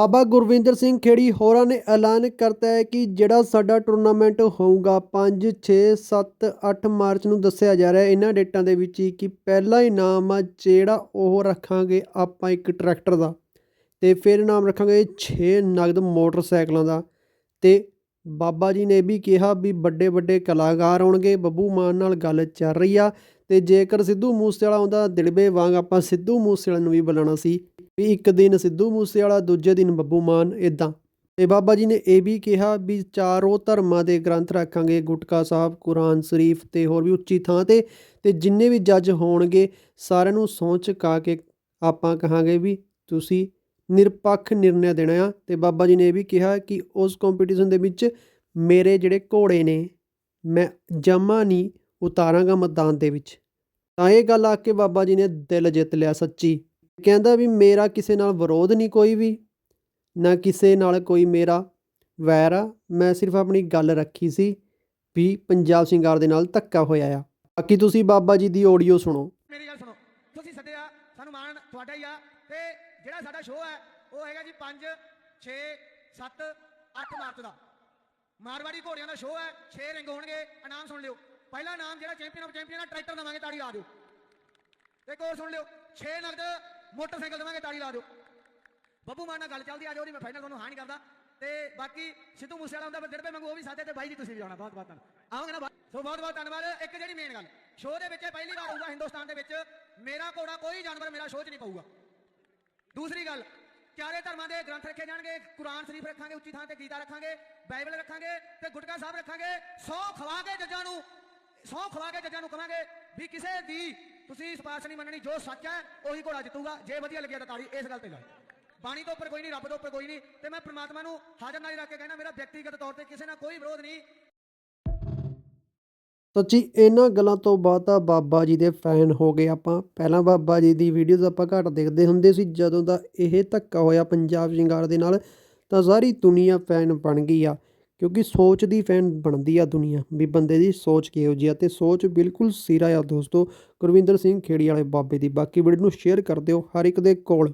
ਬਾਬਾ ਗੁਰਵਿੰਦਰ ਸਿੰਘ ਖੇੜੀ ਹੋਰਾਂ ਨੇ ਐਲਾਨ ਕਰਤਾ ਹੈ ਕਿ ਜਿਹੜਾ ਸਾਡਾ ਟੂਰਨਾਮੈਂਟ ਹੋਊਗਾ 5 6 7 8 ਮਾਰਚ ਨੂੰ ਦੱਸਿਆ ਜਾ ਰਿਹਾ ਇਹਨਾਂ ਡੇਟਾਂ ਦੇ ਵਿੱਚ ਹੀ ਕਿ ਪਹਿਲਾ ਇਨਾਮ ਆ, ਜਿਹੜਾ ਉਹ ਰੱਖਾਂਗੇ ਆਪਾਂ ਇੱਕ ਟਰੈਕਟਰ ਦਾ ਤੇ ਫਿਰ ਇਨਾਮ ਰੱਖਾਂਗੇ 6 ਨਗਦ ਮੋਟਰਸਾਈਕਲਾਂ ਦਾ ਤੇ ਬਾਬਾ ਜੀ ਨੇ ਵੀ ਕਿਹਾ ਵੀ ਵੱਡੇ ਵੱਡੇ ਕਲਾਕਾਰ ਆਉਣਗੇ, ਬੱਬੂ ਮਾਨ ਨਾਲ ਗੱਲ ਚੱਲ ਰਹੀ ਆ ਤੇ ਜੇਕਰ ਸਿੱਧੂ ਮੂਸੇਵਾਲਾ ਆਉਂਦਾ, ਦਿਲਬੇ ਵਾਂਗ ਆਪਾਂ ਸਿੱਧੂ ਮੂਸੇਵਾਲੇ ਨੂੰ ਵੀ ਬੁਲਾਉਣਾ ਸੀ। ਵੀ ਇੱਕ ਦਿਨ ਸਿੱਧੂ ਮੂਸੇਵਾਲਾ, ਦੂਜੇ ਦਿਨ ਬੱਬੂ ਮਾਨ ਇਦਾਂ ਤੇ ਬਾਬਾ ਜੀ ਨੇ ਇਹ ਵੀ ਕਿਹਾ ਵੀ ਚਾਰੋਂ ਧਰਮਾਂ ਦੇ ਗ੍ਰੰਥ ਰੱਖਾਂਗੇ, ਗੁਟਕਾ ਸਾਹਿਬ, ਕੁਰਾਨ ਸ਼ਰੀਫ ਤੇ ਹੋਰ ਵੀ ਉੱਚੀ ਥਾਂ ਤੇ ਤੇ ਜਿੰਨੇ ਵੀ ਜੱਜ ਹੋਣਗੇ, ਸਾਰਿਆਂ ਨੂੰ ਸਹੁੰ ਚੁਕਾ ਕੇ ਆਪਾਂ ਕਹਾਂਗੇ ਵੀ ਤੁਸੀਂ ਨਿਰਪੱਖ ਨਿਰਣੈ ਦੇਣਾ ਆ। ਤੇ ਬਾਬਾ ਜੀ ਨੇ ਇਹ ਵੀ ਕਿਹਾ ਕਿ ਉਸ ਕੰਪੀਟੀਸ਼ਨ ਦੇ ਵਿੱਚ ਮੇਰੇ ਜਿਹੜੇ ਘੋੜੇ ਨੇ, ਮੈਂ ਜਮਾ ਨਹੀਂ ਉਤਾਰਾਂਗਾ ਮੈਦਾਨ ਦੇ ਵਿੱਚ। ਤਾਂ ਇਹ ਗੱਲ ਆ ਕੇ ਬਾਬਾ ਜੀ ਨੇ ਦਿਲ ਜਿੱਤ ਲਿਆ ਸੱਚੀ। ਕਹਿੰਦਾ ਵੀ ਮੇਰਾ ਕਿਸੇ ਨਾਲ ਵਿਰੋਧ ਨਹੀਂ ਕੋਈ ਵੀ, ਨਾ ਕਿਸੇ ਨਾਲ ਕੋਈ ਮੇਰਾ ਵੈਰ ਆ। ਮੈਂ ਸਿਰਫ ਆਪਣੀ ਗੱਲ ਰੱਖੀ ਸੀ ਵੀ ਪੰਜਾਬ ਸਿੰਗਾਰ ਦੇ ਨਾਲ ਧੱਕਾ ਹੋਇਆ ਆ। ਬਾਕੀ ਤੁਸੀਂ ਬਾਬਾ ਜੀ ਦੀ ਆਡੀਓ ਸੁਣੋ। ਮੇਰੀ ਗੱਲ ਸੁਣੋ। ਤੁਸੀਂ ਸੱਦਿਆ, ਸਾਨੂੰ ਮਾਣ ਤੁਹਾਡਾ ਹੀ ਆ। ਤੇ ਜਿਹੜਾ ਸਾਡਾ ਸ਼ੋਅ ਹੈ, ਉਹ ਹੈਗਾ ਜੀ 5 6 7 8 ਮਾਰਚ ਦਾ। ਮਾਰਵਾੜੀ ਘੋੜਿਆਂ ਦਾ ਸ਼ੋਅ ਹੈ 6 ਰਿੰਗ ਹੋਣਗੇ। ਇਨਾਮ ਸੁਣ ਲਿਓ। ਪਹਿਲਾ ਇਨਾਮ ਜਿਹੜਾ ਚੈਂਪੀਅਨ ਆਫ ਚੈਂਪੀਅਨ ਆ, ਟਰੈਕਟਰ ਦਵਾਂਗੇ ਤਾੜੀ ਲਾ ਦਿਓ। ਇੱਕ ਹੋਰ ਸੁਣ ਲਿਓ। 6 ਨਗਦ ਮੋਟਰਸਾਈਕਲ ਦੇਵਾਂਗੇ, ਤਾੜੀ ਲਾ ਦਿਓ। ਬੱਬੂ ਮਾਨ ਨਾਲ ਗੱਲ ਚੱਲਦੀ ਆ ਜੋ ਨਹੀਂ, ਮੈਂ ਫਾਈਨਲ ਤੁਹਾਨੂੰ ਹਾਂ ਨਹੀਂ ਕਰਦਾ। ਤੇ ਬਾਕੀ ਸਿੱਧੂ ਮੂਸੇਵਾਲਾ ਹੁੰਦਾ, ਫਿਰ ਦਿਰਬੇ ਮੰਗੂ ਉਹ ਵੀ ਸਾਦੇ ਤੇ ਬਾਈ ਜੀ ਤੁਸੀਂ ਵੀ ਆਉਣਾ ਬਹੁਤ ਬਹੁਤ ਧੰਨਵਾਦ ਆਵਾਂਗੇ ਨਾ ਸੋ ਬਹੁਤ ਬਹੁਤ ਧੰਨਵਾਦ। ਇੱਕ ਜਿਹੜੀ ਮੇਨ ਗੱਲ ਸ਼ੋਅ ਦੇ ਵਿੱਚ ਇਹ ਪਹਿਲੀ ਵਾਰ ਹੋਊਗਾ ਹਿੰਦੁਸਤਾਨ ਦੇ ਵਿੱਚ। ਮੇਰਾ ਘੋੜਾ ਕੋਈ ਜਾਨਵਰ ਮੇਰਾ ਸ਼ੋਅ 'ਚ ਨਹੀਂ ਪਊਗਾ। ਦੂਸਰੀ ਗੱਲ, ਚਾਰੇ ਧਰਮਾਂ ਦੇ ਗ੍ਰੰਥ ਰੱਖੇ ਜਾਣਗੇ, ਕੁਰਾਨ ਸ਼ਰੀਫ ਰੱਖਾਂਗੇ, ਉੱਚੀ ਥਾਂ ਤੇ ਗੀਤਾ ਰੱਖਾਂਗੇ, ਬਾਈਬਲ ਰੱਖਾਂਗੇ ਤੇ ਗੁਟਕਾ ਸਾਹਿਬ ਰੱਖਾਂਗੇ। ਸੌ ਖਵਾ ਕੇ ਜੱਜਾਂ ਨੂੰ, ਸੌ ਖਵਾ ਕੇ ਜੱਜਾਂ ਨੂੰ ਕਹਾਂਗੇ ਵੀ ਕਿਸੇ ਦੀ ਤੁਸੀਂ ਸਿਫਾਰਿਸ਼ ਨਹੀਂ ਮੰਨਣੀ, ਜੋ ਸੱਚ ਹੈ, ਉਹੀ ਘੋੜਾ ਜਿੱਤੂਗਾ। ਜੇ ਵਧੀਆ ਲੱਗਿਆ ਤਾਂ ਤਾੜੀ ਇਸ ਗੱਲ ਤੇ ਗੱਲ ਬਾਣੀ ਤੋਂ ਉੱਪਰ ਕੋਈ ਨਹੀਂ, ਰੱਬ ਤੋਂ ਉੱਪਰ ਕੋਈ ਨਹੀਂ। ਤੇ ਮੈਂ ਪ੍ਰਮਾਤਮਾ ਨੂੰ ਹਾਜ਼ਰ ਨਾਜ਼ਰ ਰੱਖ ਕੇ ਕਹਿਣਾ, ਮੇਰਾ ਵਿਅਕਤੀਗਤ ਤੌਰ ਤੇ ਕਿਸੇ ਨਾਲ ਕੋਈ ਵਿਰੋਧ ਨਹੀਂ। ਸੱਚੀ, ਇਹਨਾਂ ਗੱਲਾਂ ਤੋਂ ਬਾਅਦ ਤਾਂ ਬਾਬਾ ਜੀ ਦੇ ਫੈਨ ਹੋ ਗਏ ਆਪਾਂ। ਪਹਿਲਾਂ ਬਾਬਾ ਜੀ ਦੀ ਵੀਡੀਓਜ਼ ਆਪਾਂ ਘੱਟ ਦੇਖਦੇ ਹੁੰਦੇ ਸੀ, ਜਦੋਂ ਦਾ ਇਹ ਧੱਕਾ ਹੋਇਆ ਪੰਜਾਬ ਸ਼ਿੰਗਾਰ ਦੇ ਨਾਲ, ਤਾਂ ਸਾਰੀ ਦੁਨੀਆ ਫੈਨ ਬਣ ਗਈ ਆ। ਕਿਉਂਕਿ ਸੋਚ ਦੀ ਫੈਨ ਬਣਦੀ ਆ ਦੁਨੀਆ, ਵੀ ਬੰਦੇ ਦੀ ਸੋਚ ਕਿਹੋ ਜਿਹੀ ਆ ਤੇ ਸੋਚ ਬਿਲਕੁਲ ਸਿਰਾ ਆ ਦੋਸਤੋ। ਗੁਰਵਿੰਦਰ ਸਿੰਘ ਖੇੜੀ ਵਾਲੇ ਬਾਬੇ ਦੀ ਬਾਕੀ ਵੀਡੀਓ ਨੂੰ ਸ਼ੇਅਰ ਕਰ ਦਿਓ ਹਰ ਇੱਕ ਦੇ ਕੋਲ।